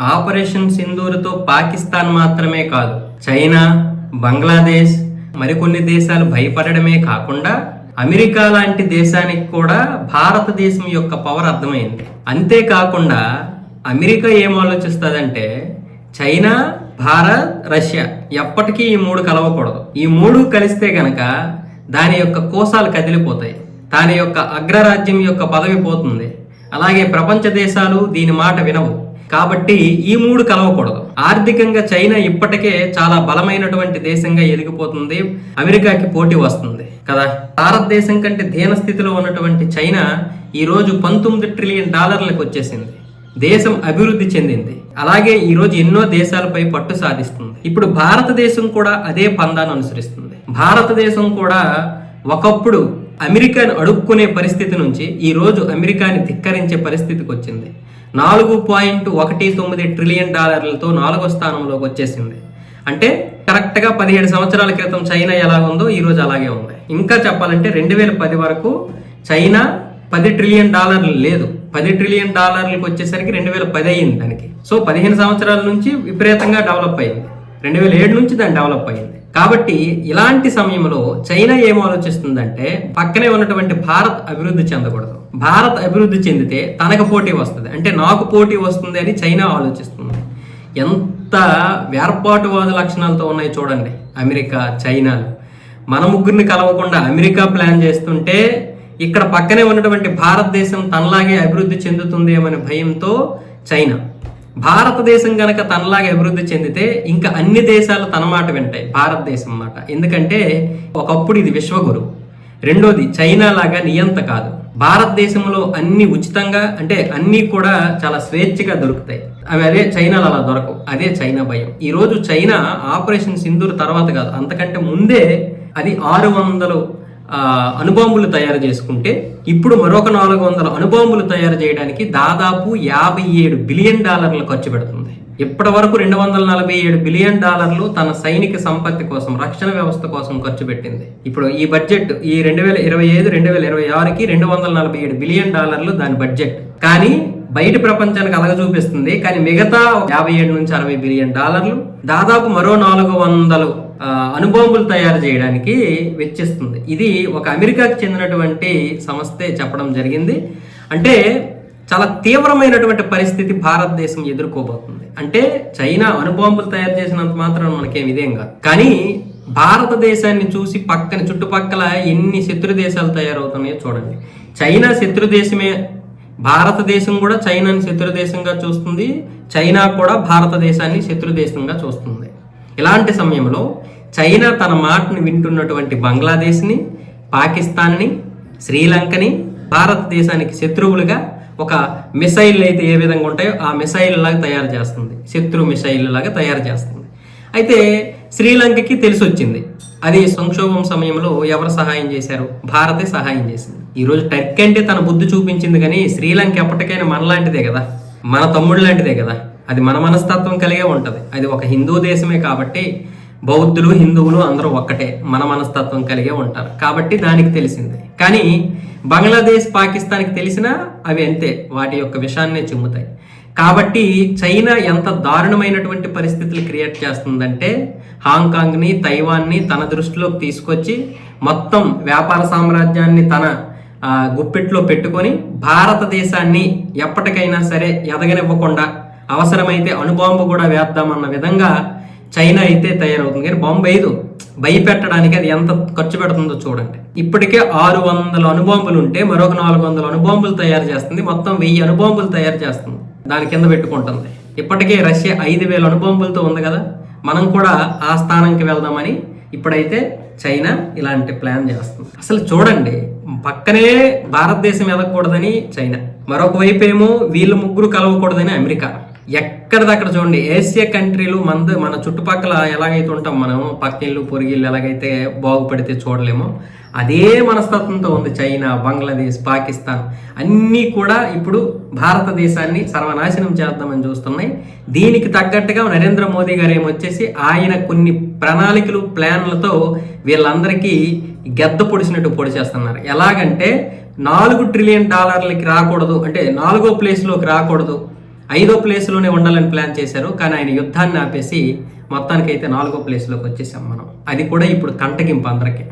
Operation సింధూరుతో Pakistan మాత్రమే కాదు China Bangladesh మరికొన్ని దేశాలు భయపడడమే కాకుండా అమెరికా లాంటి దేశానికి కూడా భారతదేశం యొక్క పవర్ అర్థమైంది. అంతేకాకుండా అమెరికా ఏం ఆలోచిస్తుందంటే చైనా భారత్ రష్యా ఎప్పటికీ ఈ మూడు కలవకూడదు. ఈ మూడు కలిస్తే గనక దాని యొక్క కోసాలు కదిలిపోతాయి. దాని యొక్క అగ్రరాజ్యం యొక్క పదవి పోతుంది. అలాగే ప్రపంచ దేశాలు దీని మాట వినవు. కాబట్టి ఈ మూడు కలవకూడదు. ఆర్థికంగా చైనా ఇప్పటికే చాలా బలమైనటువంటి దేశంగా ఎదిగిపోతుంది. అమెరికాకి పోటీ వస్తుంది కదా. భారతదేశం కంటే దీన స్థితిలో ఉన్నటువంటి చైనా ఈరోజు పంతొమ్మిది ట్రిలియన్ డాలర్లకు వచ్చేసింది. దేశం అభివృద్ధి చెందింది. అలాగే ఈరోజు ఎన్నో దేశాలపై పట్టు సాధిస్తుంది. ఇప్పుడు భారతదేశం కూడా అదే పందాను అనుసరిస్తుంది. భారతదేశం కూడా ఒకప్పుడు అమెరికాను అడుక్కునే పరిస్థితి నుంచి ఈ రోజు అమెరికాని ధిక్కరించే పరిస్థితికి వచ్చింది. నాలుగు పాయింట్ ఒకటి తొమ్మిది ట్రిలియన్ డాలర్లతో నాలుగో స్థానంలోకి వచ్చేసింది. అంటే కరెక్ట్గా పదిహేడు సంవత్సరాల క్రితం చైనా ఎలా ఉందో ఈ రోజు అలాగే ఉంది. ఇంకా చెప్పాలంటే రెండు వేల పది వరకు చైనా పది ట్రిలియన్ డాలర్లు లేదు. పది ట్రిలియన్ డాలర్లకు వచ్చేసరికి రెండు వేల పది అయ్యింది దానికి. సో పదిహేను సంవత్సరాల నుంచి విపరీతంగా డెవలప్ అయింది రెండు వేల ఏడు నుంచి దాన్ని డెవలప్ అయింది కాబట్టి ఇలాంటి సమయంలో చైనా ఏం ఆలోచిస్తుందంటే పక్కనే ఉన్నటువంటి భారత్ అభివృద్ధి చెందకూడదు. భారత్ అభివృద్ధి చెందితే తనకు పోటీ వస్తుంది. అంటే నాకు పోటీ వస్తుంది అని చైనా ఆలోచిస్తుంది. ఎంత వేర్పాటువాద లక్షణాలతో ఉన్నాయి చూడండి అమెరికా చైనాలు. మన ముగ్గురిని కలవకుండా అమెరికా ప్లాన్ చేస్తుంటే ఇక్కడ పక్కనే ఉన్నటువంటి భారతదేశం తనలాగే అభివృద్ధి చెందుతుందేమనే భయంతో చైనా. భారతదేశం గనక తనలాగా అభివృద్ధి చెందితే ఇంకా అన్ని దేశాలు తన మాట వింటాయి భారతదేశం మాట. ఎందుకంటే ఒకప్పుడు ఇది విశ్వగురు. రెండోది చైనా లాగా నియంత కాదు. భారతదేశంలో అన్ని ఉచితంగా అంటే అన్నీ కూడా చాలా స్వేచ్ఛగా దొరుకుతాయి. అవి అదే చైనాలో అలా దొరకవు. అదే చైనా భయం. ఈరోజు చైనా ఆపరేషన్ సింధూర్ తర్వాత కాదు. అంతకంటే ముందే అది ఆరు వందలు అణుబాంబులు తయారు చేసుకుంటే ఇప్పుడు మరొక నాలుగు వందల అణుబాంబులు తయారు చేయడానికి దాదాపు యాభై ఏడు బిలియన్ డాలర్లు ఖర్చు పెడుతుంది. ఇప్పటి వరకు రెండు వందల నలభై ఏడు బిలియన్ డాలర్లు తన సైనిక సంపత్తి కోసం రక్షణ వ్యవస్థ కోసం ఖర్చు పెట్టింది. ఇప్పుడు ఈ బడ్జెట్ ఈ రెండు వేల ఇరవై ఐదు రెండు వేల ఇరవై ఆరుకి రెండు వందల నలభై ఏడు బిలియన్ డాలర్లు దాని బడ్జెట్. కానీ బయట ప్రపంచానికి అలగ చూపిస్తుంది కానీ మిగతా యాభై ఏడు నుంచి అరవై బిలియన్ డాలర్లు దాదాపు మరో నాలుగు వందలు ఆ, అణుబాంబులు తయారు చేయడానికి వెచ్చిస్తుంది. ఇది ఒక అమెరికాకి చెందినటువంటి సంస్థే చెప్పడం జరిగింది. అంటే చాలా తీవ్రమైనటువంటి పరిస్థితి భారతదేశం ఎదుర్కోబోతుంది. అంటే చైనా అణుబాంబులు తయారు చేసినంత మాత్రం మనకేం ఇదేం కాదు. కానీ భారతదేశాన్ని చూసి పక్కన చుట్టుపక్కల ఎన్ని శత్రు దేశాలు తయారవుతున్నాయో చూడండి. చైనా శత్రు దేశమే భారతదేశం కూడా చైనాని శత్రు దేశంగా చూస్తుంది. చైనా కూడా భారతదేశాన్ని శత్రు దేశంగా చూస్తుంది. ఇలాంటి సమయంలో చైనా తన మాటను వింటున్నటువంటి బంగ్లాదేశ్ని పాకిస్తాన్ని శ్రీలంకని భారతదేశానికి శత్రువులుగా ఒక మిసైల్ అయితే ఏ విధంగా ఉంటాయో ఆ మిసైల్ లాగా తయారు చేస్తుంది. శత్రు మిసైల్ లాగా తయారు చేస్తుంది. అయితే శ్రీలంకకి తెలిసి వచ్చింది అది సంక్షోభం సమయంలో ఎవరు సహాయం చేశారు? భారతే సహాయం చేసింది. ఈరోజు టర్కీ అంటే తన బుద్ధి చూపించింది కానీ శ్రీలంక ఎప్పటికైనా మనలాంటిదే కదా? మన తమ్ముడు లాంటిదే కదా? అది మన మనస్తత్వం కలిగే ఉంటుంది. అది ఒక హిందూ దేశమే కాబట్టి బౌద్ధులు హిందువులు అందరూ ఒక్కటే మన మనస్తత్వం కలిగే ఉంటారు. కాబట్టి దానికి తెలిసింది. కానీ బంగ్లాదేశ్ పాకిస్తాన్కి తెలిసినా అవి అంతే. వాటి యొక్క విషాన్నే చిమ్ముతాయి. కాబట్టి చైనా ఎంత దారుణమైనటువంటి పరిస్థితులు క్రియేట్ చేస్తుందంటే హాంకాంగ్ని తైవాన్ని తన దృష్టిలోకి తీసుకొచ్చి మొత్తం వ్యాపార సామ్రాజ్యాన్ని తన గుప్పిట్లో పెట్టుకొని భారతదేశాన్ని ఎప్పటికైనా సరే ఎదగనివ్వకుండా అవసరమైతే అణుబాంబు కూడా వేద్దామన్న విధంగా చైనా అయితే తయారవుతుంది. కానీ బాంబు వేయదు. భయపెట్టడానికి అది ఎంత ఖర్చు పెడుతుందో చూడండి. ఇప్పటికే ఆరు వందల అణుబాంబులు ఉంటే మరొక నాలుగు వందల అణుబాంబులు తయారు చేస్తుంది. మొత్తం వెయ్యి అణుబాంబులు తయారు చేస్తుంది. దాని కింద పెట్టుకుంటుంది. ఇప్పటికే రష్యా ఐదు వేల అణుబాంబులతో ఉంది కదా మనం కూడా ఆ స్థానంకి వెళ్దామని ఇప్పుడైతే చైనా ఇలాంటి ప్లాన్ చేస్తుంది. అసలు చూడండి పక్కనే భారతదేశం ఎదగకూడదని చైనా. మరొక వైపు ఏమో వీళ్ళు ముగ్గురు కలవకూడదని అమెరికా. ఎక్కడిదక్కడ చూడండి ఏషియా కంట్రీలు మంద మన చుట్టుపక్కల ఎలాగైతే ఉంటాం మనం పక్కిళ్ళు పొరిగిళ్ళు ఎలాగైతే బాగుపడితే చూడలేమో అదే మనస్తత్వంతో ఉంది చైనా బంగ్లాదేశ్ పాకిస్తాన్. అన్నీ కూడా ఇప్పుడు భారతదేశాన్ని సర్వనాశనం చేద్దామని చూస్తున్నాయి. దీనికి తగ్గట్టుగా నరేంద్ర మోదీ గారు ఏమొచ్చేసి ఆయన కొన్ని ప్రణాళికలు ప్లాన్లతో వీళ్ళందరికీ గెద్ద పొడిచినట్టు పొడిచేస్తున్నారు ఎలాగంటే నాలుగు ట్రిలియన్ డాలర్లకి రాకూడదు అంటే నాలుగో ప్లేస్లోకి రాకూడదు. ఐదో ప్లేస్లోనే ఉండాలని ప్లాన్ చేశారు కానీ ఆయన యుద్ధాన్ని ఆపేసి మొత్తానికైతే నాలుగో ప్లేస్లోకి వచ్చేసాం మనం. అది కూడా ఇప్పుడు కంటగింపు అందరికీ.